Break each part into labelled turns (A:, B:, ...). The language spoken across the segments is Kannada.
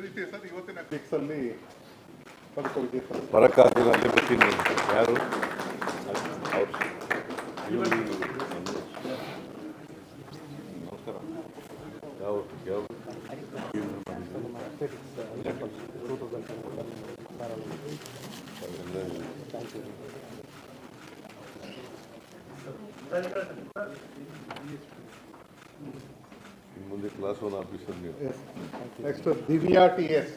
A: ರೀತಿ ಸರ್ ಇವತ್ತಿನ ಕ್ಲಿಕ್ಸ್ ಅಲ್ಲಿ ಪದಕ ವಿಜೇತ
B: ಬರೋಕ್ಕಾಗಿಲ್ಲ ಅಲ್ಲಿ ಬರ್ತೀನಿ ಯಾರು ಅವ್ರು ನಮಸ್ಕಾರ ಯಾವ ಯಾವ ಇನ್ನು ಮುಂದೆ ಕ್ಲಾಸ್ ಒನ್ ಆಫೀಸರ್ ನೀವು
A: next Divya T S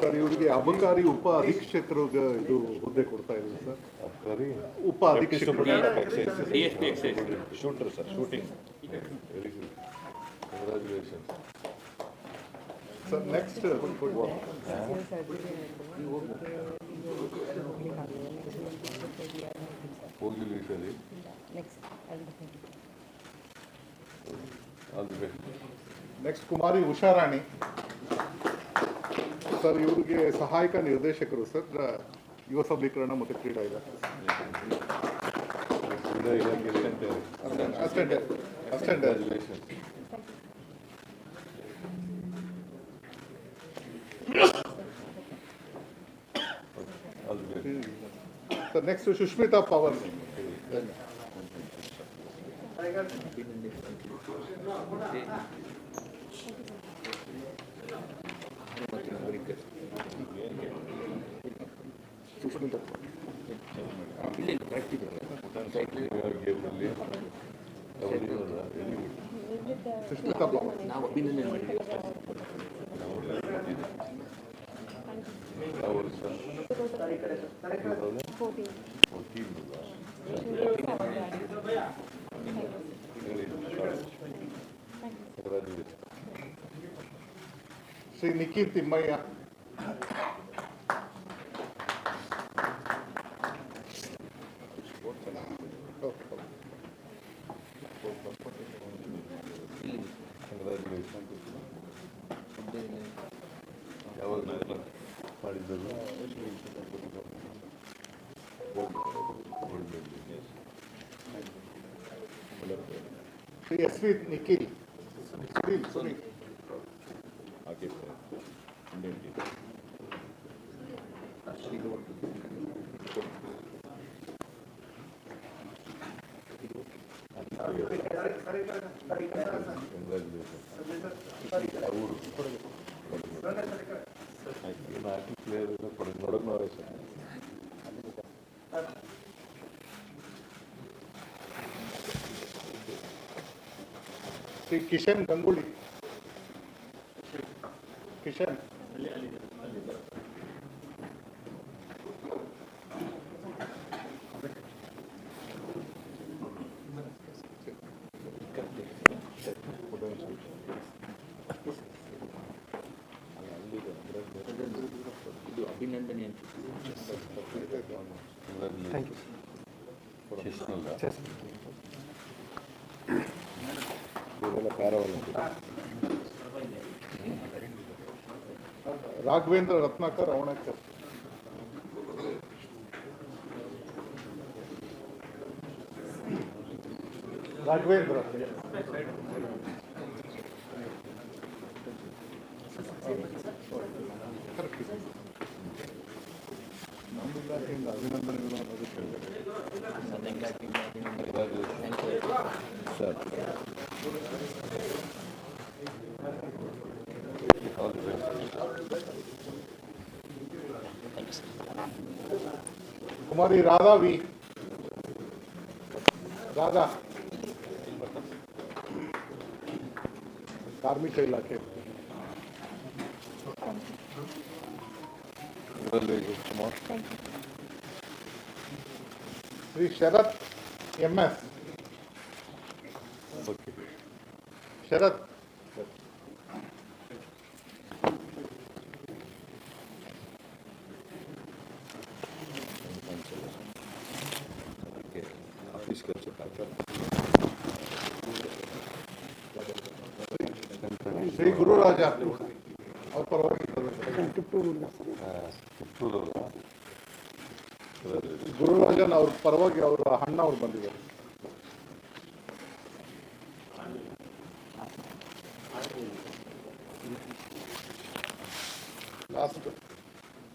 A: sir ಇವರಿಗೆ ಅಬಕಾರಿ ಉಪ ಅಧೀಕ್ಷಕರಿಗೆ ಇದು ಹುದ್ದೆ ಕೊಡ್ತಾ ಇದ್ದೀವಿ ಸರ್
B: ಸರಿ
A: ಉಪ ಅಧೀಕ್ಷಕರು
C: DSP excise.
B: Shooter sir shooting very good congratulation
A: sir next
B: ಹೋಗಿಲ್ಲ ಸರಿ.
A: ನೆಕ್ಸ್ಟ್ ಕುಮಾರಿ ಉಷಾರಾಣಿ ಸರ್ ಇವರಿಗೆ ಸಹಾಯಕ ನಿರ್ದೇಶಕರು ಸರ್ ಯುವ ಸಬಲೀಕರಣ ಮತ್ತು ಕ್ರೀಡಾ ಇಲಾಖೆ.
B: ಕ್ರೀಡಾ ಇಲಾಖೆಯಲ್ಲಿ
A: ನೆಕ್ಸ್ಟ್ ಸುಷ್ಮಿತಾ ಪವನ್ ಸುಷ್ಮಿತಾ ಪವರ್
C: ನಾವು ಅಭಿನಂದನೆ ಮಾಡಿದ್ದೀವಿ
B: ಅವರು sir 14.
A: 14 Sri Nikiti Sí,
C: es fit, Nikil.
B: Nikil, sorry.
A: Aquí está. Nikil. Gracias. Si Kisem Ganguly. Kisem.
B: Ali Ali. Thank you
A: Raghavendra Ratnakar Avankar Raghavendra. अभिनंदन. हमारी
B: राधा भी।
A: राधा। कार्मिक इलाके। Thank
B: you.
A: Shri
B: Sharath MS Sharath
A: Shri Gururaja అవుతారు చుట్టూరు
B: చుట్టూరు
A: ಗುರುರಾಜನ್ ಅವ್ರ ಪರವಾಗಿ ಅವರ ಅಣ್ಣ ಅವ್ರು ಬಂದಿದ್ದಾರೆ. ಲಾಸ್ಟ್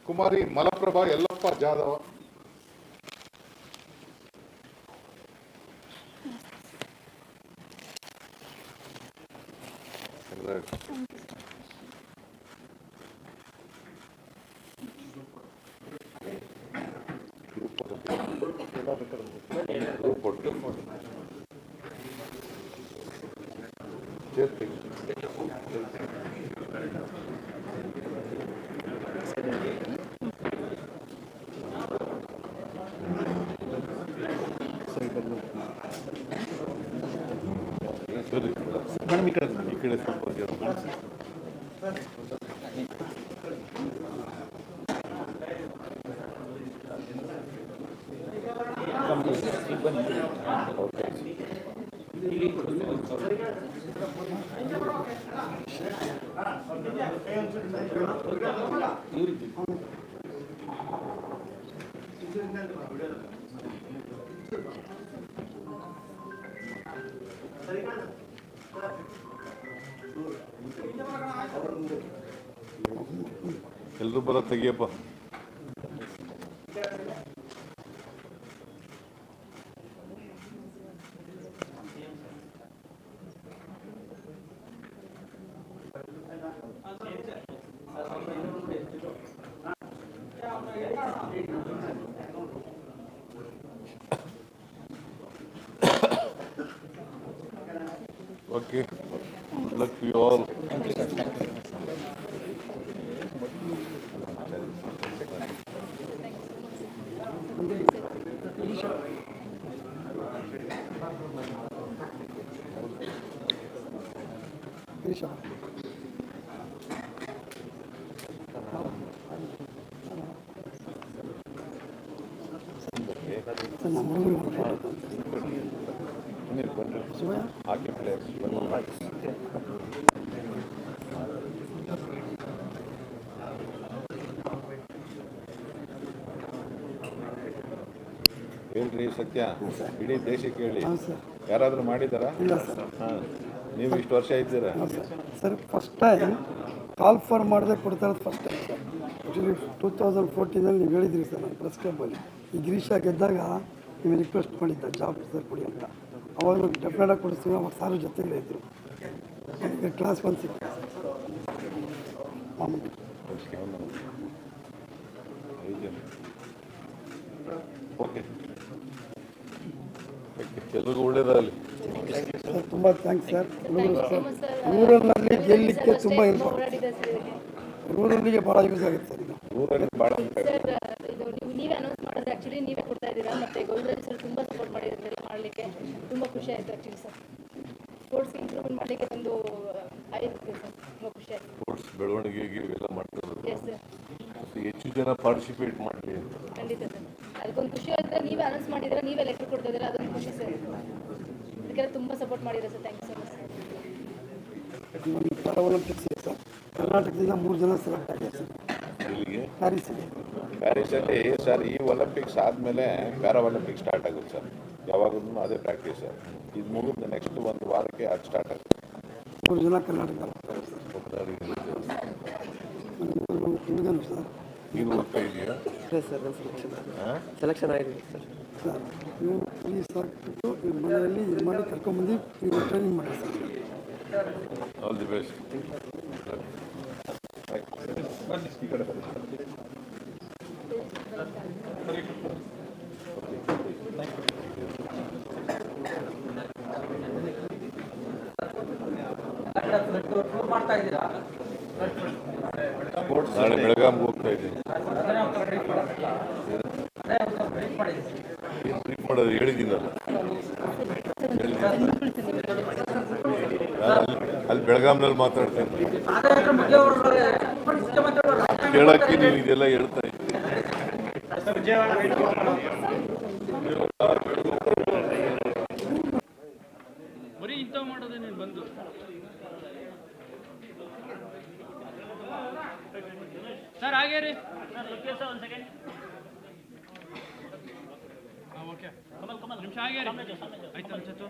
A: ಕುಮಾರಿ ಮಲಪ್ರಭಾ ಯಲ್ಲಪ್ಪ ಜಾಧವ.
B: పొట్టు చేతి మేడం ఇక్కడ
A: ఇక్కడ సపోజ్ చేస్తాం ಈ ಕಡೆ
B: ಈ ಕಡೆ ಸ್ವಲ್ಪ ಜನ ಎಲ್ಲರೂ ಬರ ತೆಗಿಯಪ್ಪ ಓಕೆ ಬನ್ನಿ ಬನ್ನಿ ಹಾಕಿ ಪ್ಲೇಯರ್ಸ್ ಹೇಳ್ರಿ ಸತ್ಯ ಇಡೀ ದೇಶಕ್ಕೆ ಹೇಳಿ ಯಾರಾದರೂ ಮಾಡಿದಾರಾ? ಹಾಂ. ನೀವು ಇಷ್ಟು ವರ್ಷ ಇದ್ದೀರಾ?
D: Sir. First time call for ಮಾಡದೆ ಕೊಡ್ತಾರೆ first time sir actually two thousand ಫೋರ್ಟೀನಲ್ಲಿ ನೀವು ಹೇಳಿದ್ರಿ ಸರ್ ನಾನು ಪ್ರೆಸ್ ಕ್ಲಬ್ಬಲ್ಲಿ ಈ ಗಿರೀಶ ಗೆದ್ದಾಗ ನೀವು ರಿಕ್ವೆಸ್ಟ್ ಮಾಡಿದ್ದ ಜಾಬ್ ಸರ್ ಕೊಡಿ ಅಂತ. ಅವಾಗ ಡೆಫಿನೆಟಾಗಿ ಕೊಡಿಸ್ತೀವಿ ಅವಾಗ ಸಾರು ಜೊತೆಲೇ ಇದ್ದರು ಕ್ಲಾಸ್ ಒನ್ ಸಿಕ್ಕ
B: ಓಕೆ ಎಲ್ಲರಿಗೂ ಒಳ್ಳೇದಾಗಲಿ.
D: ಸರ್ ತುಂಬ ಥ್ಯಾಂಕ್ಸ್ ಸರ್. ಊರಲ್ಲಿ ರೂರಲ್ನಲ್ಲಿ ಗೆಲ್ಲಲಿಕ್ಕೆ ತುಂಬ ಹೆಲ್ಪ್ ಆಗುತ್ತೆ. ರೂರಲ್ಲಿಗೆ ಭಾಳ ಯೂಸ್ ಆಗುತ್ತೆ ಸರ್ ಇದು
B: ಊರಲ್ಲಿ ಭಾಳ
E: ಸರ್ ಇದು ನೀವು ನೀವೇ ಅನೌನ್ಸ್ ಮಾಡಿದ್ರೆ ಆ್ಯಕ್ಚುಲಿ ನೀವೇ ಕೊಡ್ತಾ ಇದ್ದೀರಾ? ಮತ್ತೆ ಗೌರವ ಸರ್ ತುಂಬ ಸಪೋರ್ಟ್ ಮಾಡಿದ್ದಾರೆ. ಮಾಡಲಿಕ್ಕೆ ತುಂಬ ಖುಷಿ ಆಯಿತು ಆ್ಯಕ್ಚುಲಿ ಸರ್ ಸ್ಪೋರ್ಟ್ಸ್ ಇಂಪ್ರೂವ್ಮೆಂಟ್ ಮಾಡಲಿಕ್ಕೆ ಒಂದು ಆಯಿತು ಸರ್ ತುಂಬ ಖುಷಿ ಆಯಿತು.
B: ಸ್ಪೋರ್ಟ್ಸ್ ಬೆಳವಣಿಗೆಗೆ ಇವೆಲ್ಲ ಮಾಡ್ತಾರೆ.
E: ಎಸ್ ಸರ್
B: ಹೆಚ್ಚು ಜನ ಪಾರ್ಟಿಸಿಪೇಟ್ ಮಾಡಲಿ ಅಂತ.
E: ಖಂಡಿತ ಸರ್ ಅದಕ್ಕೊಂದು ಖುಷಿ ಆಯಿತು ನೀವೇ ಅನೌನ್ಸ್ ಮಾಡಿದ್ರೆ ನೀವೇ ಲೆಕ್ಕ ಕೊಡ್ತಾ ಇದ್ದೀರಾ ಅದೊಂದು ಖುಷಿ ಸರ್ ಅದಕ್ಕೆಲ್ಲ ತುಂಬ ಸಪೋರ್ಟ್ ಮಾಡಿದ್ರೆ sir
D: thank you so much sir ಕರ್ನಾಟಕದಿಂದ ಮೂರು ಜನ ಸೆಲೆಕ್ಟ್ ಆಗಿದೆ ಸರ್
B: ಇಲ್ಲಿಗೆ
D: ಪ್ಯಾರಿಸ್ಸಿಗೆ
B: ಪ್ಯಾರಿಸಲ್ಲಿ ಸರ್ ಈ ಒಲಿಂಪಿಕ್ಸ್ ಆದಮೇಲೆ ಪ್ಯಾರಾ ಒಲಿಂಪಿಕ್ ಸ್ಟಾರ್ಟ್ ಆಗುತ್ತೆ ಸರ್ ಯಾವಾಗಲೂ ಅದೇ ಪ್ರಾಕ್ಟೀಸ್ ಸರ್ ಇದು ಮುಗಿದ ನೆಕ್ಸ್ಟ್ ಒಂದು ವಾರಕ್ಕೆ ಅದು ಸ್ಟಾರ್ಟ್ ಆಗುತ್ತೆ
D: ಮೂರು ಜನ ಕರ್ನಾಟಕದಲ್ಲಿ ಹೋಗ್ತಾರೆ ಸರ್ ಒಂದು ಹುಡುಗನು ಸರ್
B: ನೀನು ಹೋಗ್ತಾ ಇದೆಯಾ
F: ಸರ್ ನನ್ನ ಸೆಲೆಕ್ಷನ್ ಸೆಲೆಕ್ಷನ್ ಆಗಿದೆ ಸರ್
D: ಸರ್ ನೀವು ಪೊಲೀಸ್ ಹಾಕ್ಬಿಟ್ಟು ನಿಮ್ಮ ಮನೆಯಲ್ಲಿ ಇದು ಮಾಡಿ ಕರ್ಕೊಂಬಂದು ನೀವು ಟ್ರೈನಿಂಗ್ ಮಾಡಿ ಸರ್
B: ಆಲ್ ದಿ ಬೆಸ್ಟ್ ನಾಳೆ ಬೆಳಗಾಂಗೆ ಹೋಗ್ತಾ ಇದ್ದೀನಿ. ಹೇಳಿದ್ದೀನಲ್ಲ. ಅಲ್ಲಿ ಬೆಳಗಾಂನಲ್ಲಿ ಮಾತಾಡ್ತೇನೆ. ಕೇಳಕ್ಕೆ ನೀವು ಇದೆಲ್ಲ ಹೇಳ್ತಾ ಇದ್ದೀರಿ
G: ಬರೀ ಇಂಥವು ಮಾಡೋದೇ ನೀನು ಬಂದು. ಸರ್ ಹಾಗೇ ರೀ ಕಮಲ್ ಸೆಕೆಂಡ್ ಓಕೆ ನಿಮಿಷ ಕಮಲ್ ರೀ ಆಯ್ತು ಅನ್ಸತ್ತು.